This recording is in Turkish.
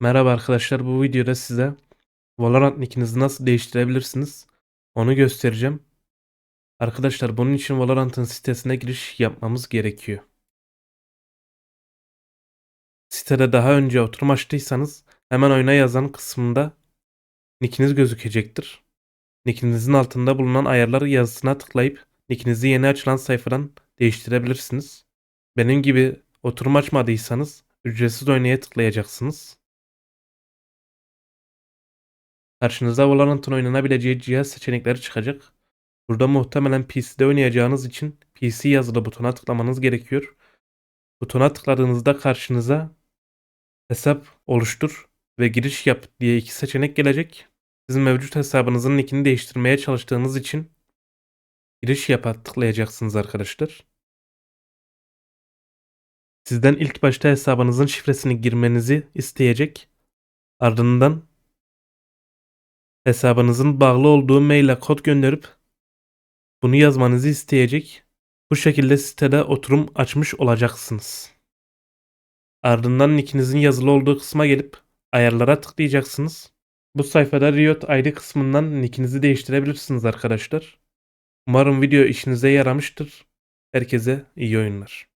Merhaba arkadaşlar bu videoda size Valorant nickinizi nasıl değiştirebilirsiniz onu göstereceğim. Arkadaşlar bunun için Valorant'ın sitesine giriş yapmamız gerekiyor. Sitede daha önce oturum açtıysanız hemen oyuna yazan kısmında nickiniz gözükecektir. Nickinizin altında bulunan ayarlar yazısına tıklayıp nickinizi yeni açılan sayfadan değiştirebilirsiniz. Benim gibi oturum açmadıysanız ücretsiz oynaya tıklayacaksınız. Karşınıza Valorant'ın oynanabileceği cihaz seçenekleri çıkacak. Burada muhtemelen PC'de oynayacağınız için PC yazılı butona tıklamanız gerekiyor. Butona tıkladığınızda karşınıza hesap oluştur ve giriş yap diye iki seçenek gelecek. Sizin mevcut hesabınızın nickini değiştirmeye çalıştığınız için giriş yapa tıklayacaksınız arkadaşlar. Sizden ilk başta hesabınızın şifresini girmenizi isteyecek. Ardından hesabınızın bağlı olduğu maile kod gönderip bunu yazmanızı isteyecek. Bu şekilde sitede oturum açmış olacaksınız. Ardından nickinizin yazılı olduğu kısma gelip ayarlara tıklayacaksınız. Bu sayfada Riot ID kısmından nickinizi değiştirebilirsiniz arkadaşlar. Umarım video işinize yaramıştır. Herkese iyi oyunlar.